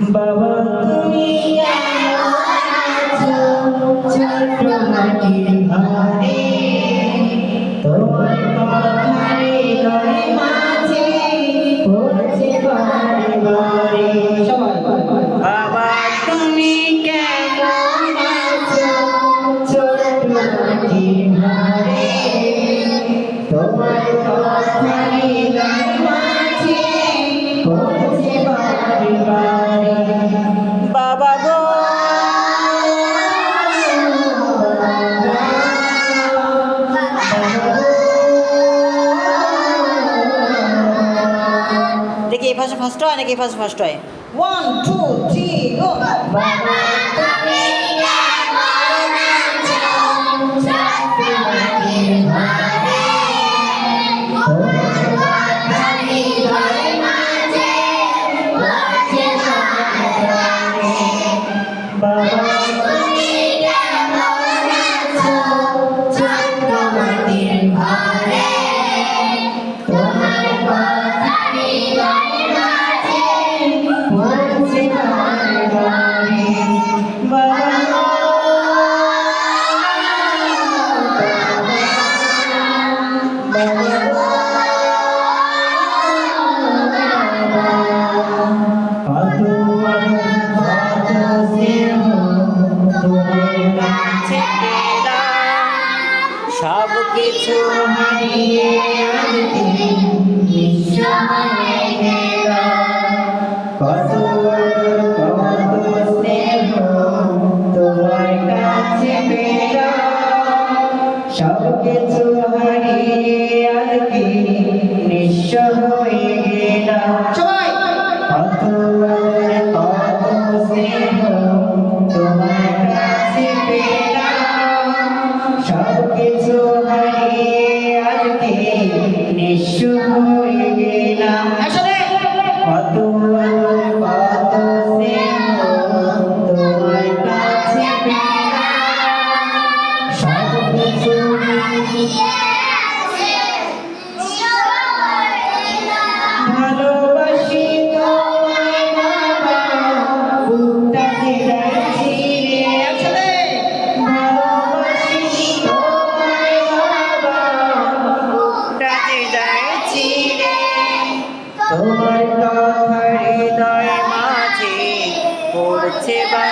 bawa dunia jauh jauh lagi hari tuan এই পাশে first হয় নাকি এই পাশে ফার্স্ট হয়? ওয়ান টু থ্রি গো কিছু হারিয়ে আজ নিঃসহায় গেল কত কত স্নেহ তোমার কাছে পেল সব কিছু হারিয়ে সবাই কত স্নেহ। তোমার কথাই নয় মাঝে পড়ছে বা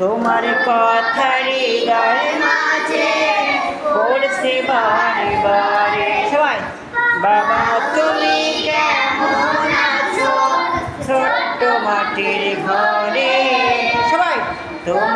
তোমার কথা গায়ে মাঝে পড়ছে বারে বারে সবাই, বাবা, তুমি কেমন আছো? ছোট্ট মাটির ঘরে। সবাই, তোমার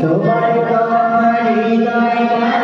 তোমার তোমার হৃদয়